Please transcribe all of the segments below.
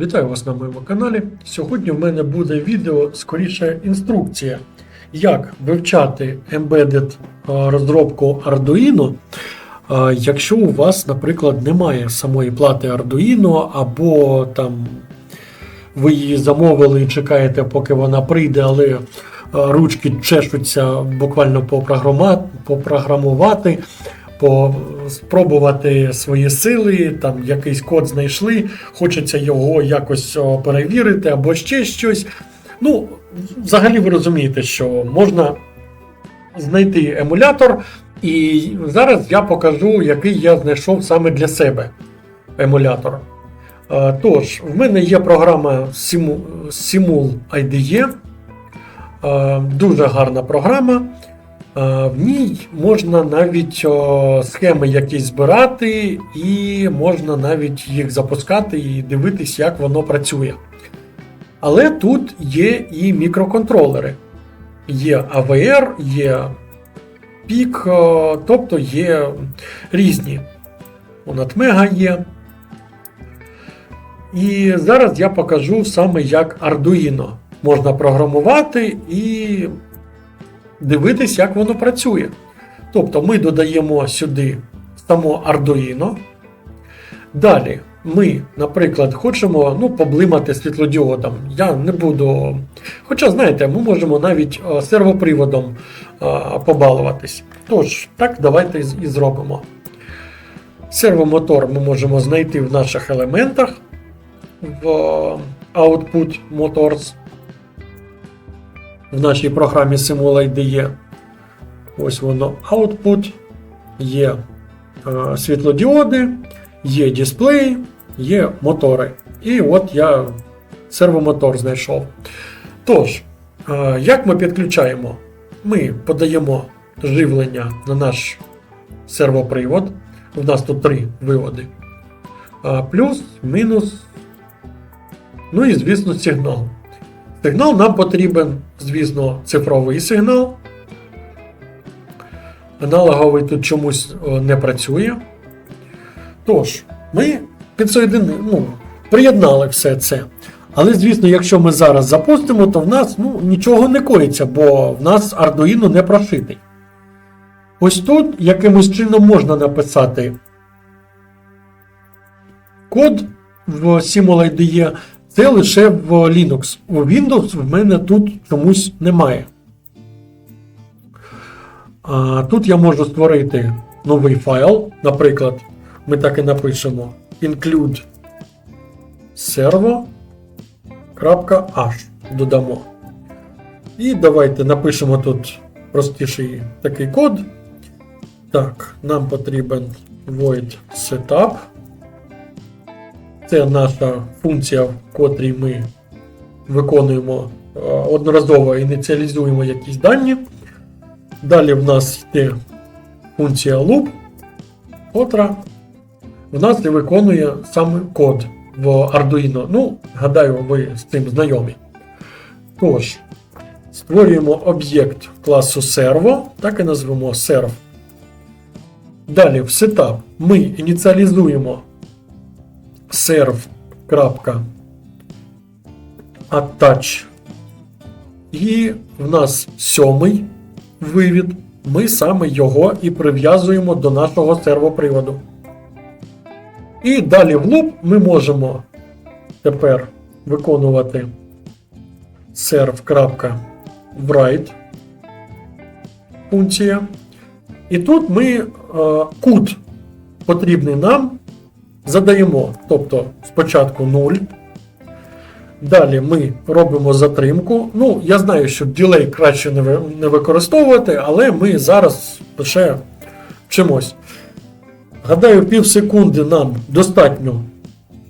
Вітаю вас на моєму каналі. Сьогодні в мене буде відео, скоріше інструкція, як вивчати embedded розробку Arduino, якщо у вас, наприклад, немає самої плати Arduino, або там ви її замовили і чекаєте, поки вона прийде, але ручки чешуться буквально попрограмувати, по спробувати свої сили, там якийсь код знайшли, хочеться його якось перевірити або ще щось. Ну, взагалі ви розумієте, що можна знайти емулятор, і зараз я покажу, який я знайшов саме для себе емулятор. Е, Тож, в мене є програма Simu- Simul IDE. Е, Дуже гарна програма. Е, В ній можна навіть схеми якісь збирати, і можна навіть їх запускати і дивитись, як воно працює. Але тут є і мікроконтролери. Є AVR, є о, тобто є різні. Онатмега є. І зараз я покажу саме як Arduino можна програмувати і дивитись, як воно працює. Тобто ми додаємо сюди само Arduino. Далі ми, наприклад, хочемо ну, поблимати світлодіодом. Я не буду. Хоча, знаєте, ми можемо навіть е, сервоприводом е, побалуватись. Тож, так, давайте і- зробимо. Сервомотор ми можемо знайти в наших елементах в е, Output Motors в нашій програмі Simula IDE. Ось воно Output, є е, світлодіоди, є дисплей, є мотори. І от я сервомотор знайшов. Тож, е, як ми підключаємо? Ми подаємо живлення на наш сервопривод. У нас тут три виводи. Плюс, мінус. Ну і, звісно, сигнал. Сигнал нам потрібен, звісно, цифровий сигнал. Аналоговий тут чомусь не працює. Тож, ми підсоєдини, ну, приєднали все це. Але, звісно, якщо ми зараз запустимо, то в нас ну, нічого не коїться, бо в нас Arduino не прошитий. Ось тут якимось чином можна написати код в Simula IDE, це лише в Linux. У Windows в мене тут чомусь немає. А, тут я можу створити новий файл. Наприклад, ми так і напишемо include servo.h додамо. І давайте напишемо тут простіший такий код. Так, нам потрібен void setup. Це наша функція, в котрій ми виконуємо е, одноразово ініціалізуємо якісь дані. Далі в нас йде функція loop, котра в нас і виконує саме код в Arduino. Ну, гадаю, ви з цим знайомі. Тож, створюємо об'єкт класу servo, так і назвемо serv. Далі в setup ми ініціалізуємо serv.attach. І в нас сьомий вивід. Ми саме його і прив'язуємо до нашого сервоприводу. І далі в луп ми можемо тепер виконувати serv.write функція. І тут ми е, кут потрібний нам задаємо, тобто спочатку 0. Далі ми робимо затримку. Ну, я знаю, що ділей краще не ви- не використовувати, але ми зараз лише вчимось. Гадаю, пів секунди нам достатньо,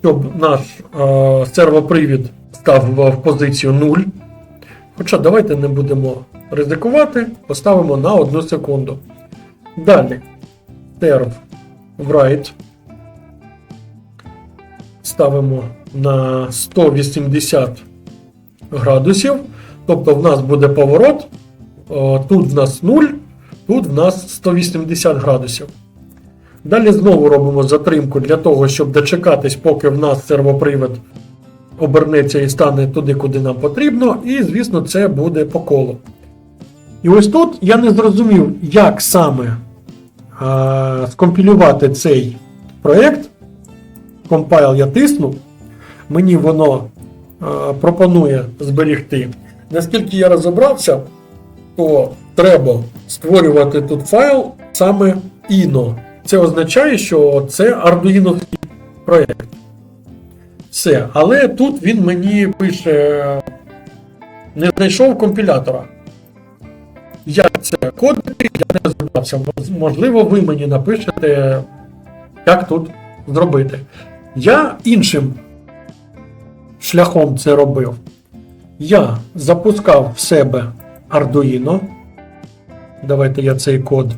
щоб наш е, сервопривід став в, в позицію 0. Хоча давайте не будемо ризикувати, поставимо на 1 секунду. Далі serve write ставимо на 180 градусів. Тобто в нас буде поворот. Тут в нас 0, тут в нас 180 градусів. Далі знову робимо затримку для того, щоб дочекатись, поки в нас сервопривід обернеться і стане туди, куди нам потрібно, і, звісно, це буде по колу. І ось тут я не зрозумів, як саме а, скомпілювати цей проєкт. Компайл я тисну, мені воно пропонує зберігти. Наскільки я розібрався, то треба створювати тут файл саме INO. Це означає, що це Arduino проєкт. Все. Але тут він мені пише: не знайшов компілятора. Як це кодити, я не розібрався. Можливо, ви мені напишете, як тут зробити. Я іншим шляхом це робив. Я запускав в себе Arduino. Давайте я цей код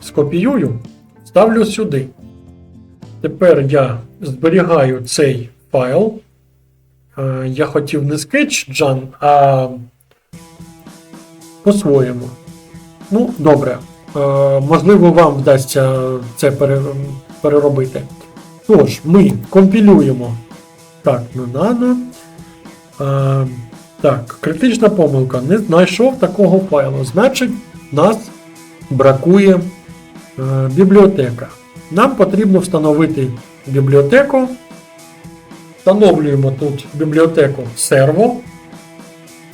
скопіюю, ставлю сюди. Тепер я зберігаю цей файл. Е, Я хотів не sketch.jan, а по-своєму. Ну, добре. Е, Можливо, вам вдасться це переробити. Тож, ми компілюємо. Так, ну нано. Е, Так, критична помилка. Не знайшов такого файлу. Значить, нас бракує е, бібліотека. Нам потрібно встановити бібліотеку. Встановлюємо тут бібліотеку серво.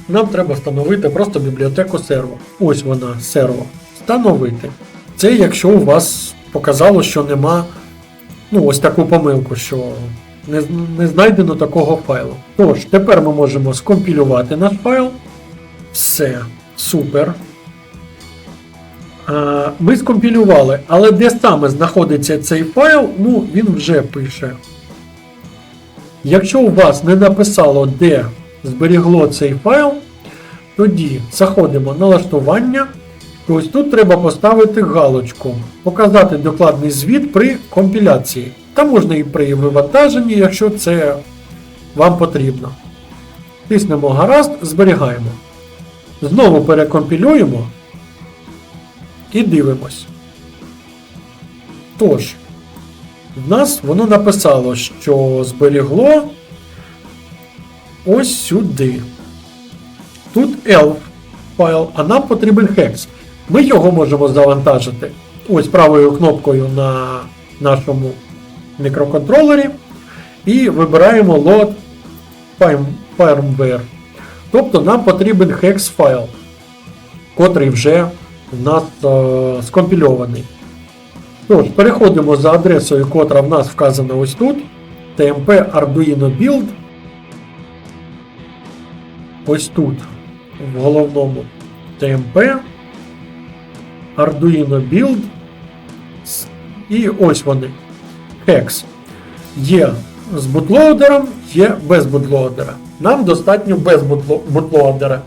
Нам треба встановити просто бібліотеку серво. Ось вона, серво. Встановити. Це якщо у вас показало, що нема ну, ось таку помилку, що не, не знайдено такого файлу. Тож, тепер ми можемо скомпілювати наш файл. Все, супер. А, Ми скомпілювали, але де саме знаходиться цей файл, ну він вже пише. Якщо у вас не написало, де зберігло цей файл, тоді заходимо налаштування. Ось тут треба поставити галочку, показати докладний звіт при компіляції. Та можна і при вивантаженні, якщо це вам потрібно. Тиснемо гаразд, зберігаємо. Знову перекомпілюємо і дивимось. Тож, в нас воно написало, що зберігло ось сюди. Тут ELF файл, а нам потрібен hex. Ми його можемо завантажити ось правою кнопкою на нашому мікроконтролері і вибираємо Load Firmware. Тобто нам потрібен hex файл, котрий вже в нас е, скомпільований. Тож, переходимо за адресою, котра в нас вказана ось тут. TMP Arduino Build. Ось тут, в головному TMP. Arduino Build. І ось вони. Hex. Є з бутлоудером, є без бутлоудера. Нам достатньо без бутлоудера.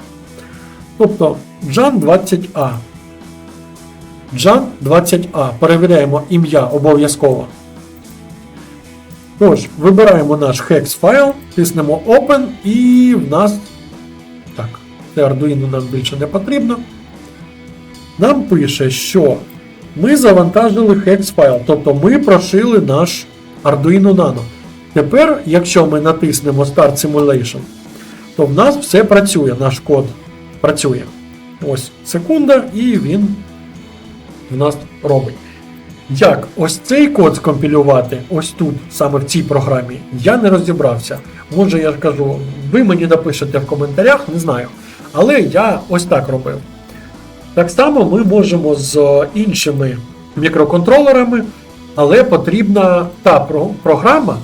Тобто Jan 20A. Jan 20A. Перевіряємо ім'я обов'язково. Тож, вибираємо наш hex файл, тиснемо Open і в нас. Так, це Arduino нам більше не потрібно. Нам пише, що ми завантажили hex файл, тобто ми прошили наш Arduino Nano. Тепер, якщо ми натиснемо Start Simulation, то в нас все працює, наш код працює. Ось секунда, і він в нас робить. Як ось цей код скомпілювати, ось тут, саме в цій програмі, я не розібрався. Може, я ж кажу, ви мені напишете в коментарях, не знаю. Але я ось так робив. Так само ми можемо з іншими мікроконтролерами, але потрібна та програма,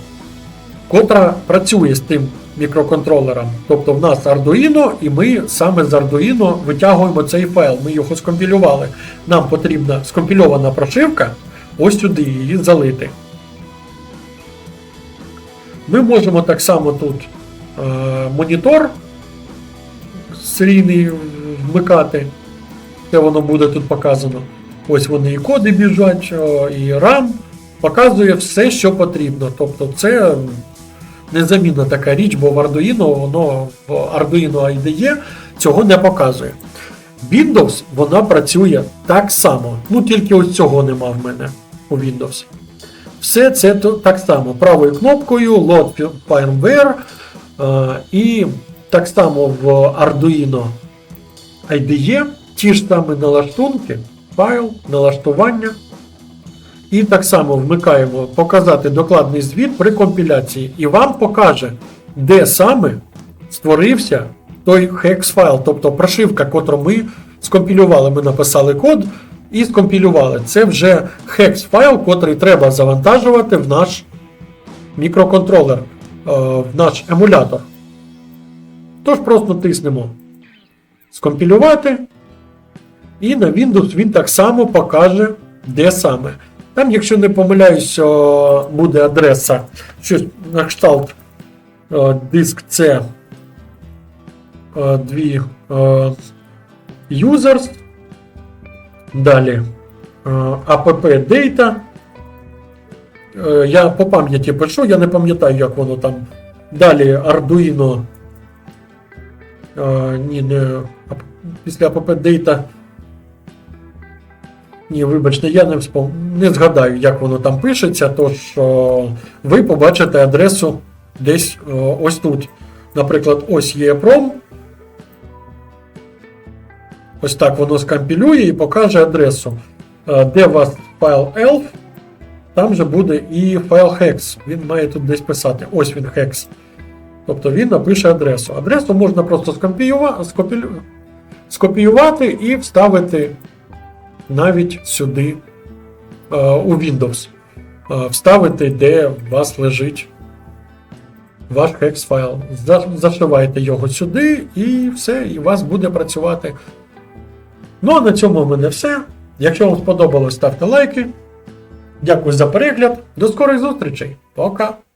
котра працює з тим мікроконтролером. Тобто в нас Arduino, і ми саме з Arduino витягуємо цей файл. Ми його скомпілювали. Нам потрібна скомпільована прошивка, ось сюди її залити. Ми можемо так само тут е, монітор серійний вмикати. Це воно буде тут показано. Ось вони і коди біжать, і RAM. Показує все, що потрібно. Тобто це незамінна така річ, бо в Arduino, воно в Arduino IDE цього не показує. Windows вона працює так само. Ну тільки ось цього нема в мене у Windows. Все це так само. Правою кнопкою, Load Firmware, Е, І так само в Arduino IDE ті ж самі налаштунки, файл, налаштування. І так само вмикаємо показати докладний звіт при компіляції. І вам покаже, де саме створився той хекс файл, тобто прошивка, котру ми скомпілювали. Ми написали код і скомпілювали. Це вже хекс файл, котрий треба завантажувати в наш мікроконтролер, е, в наш емулятор. Тож просто тиснемо скомпілювати. І на Windows він так само покаже, де саме. Там, якщо не помиляюсь, буде адреса щось на кшталт диск C о, дві users. Далі app data. Е, Я по пам'яті пишу, я не пам'ятаю, як воно там. Далі Arduino. Е, Ні, не після app data. Ні, вибачте, я не вспом... не згадаю, як воно там пишеться, тож о, ви побачите адресу десь о, ось тут. Наприклад, ось є EEPROM. Ось так воно скомпілює і покаже адресу. Е, Де у вас файл ELF, там же буде і файл hex. Він має тут десь писати. Ось він hex. Тобто він напише адресу. Адресу можна просто скопіювати і вставити навіть сюди е, у Windows. Е, вставити, де у вас лежить ваш хекс файл. За- Зашиваєте його сюди і все, і у вас буде працювати. Ну а на цьому в мене все. Якщо вам сподобалось, ставте лайки. Дякую за перегляд. До скорих зустрічей. Пока!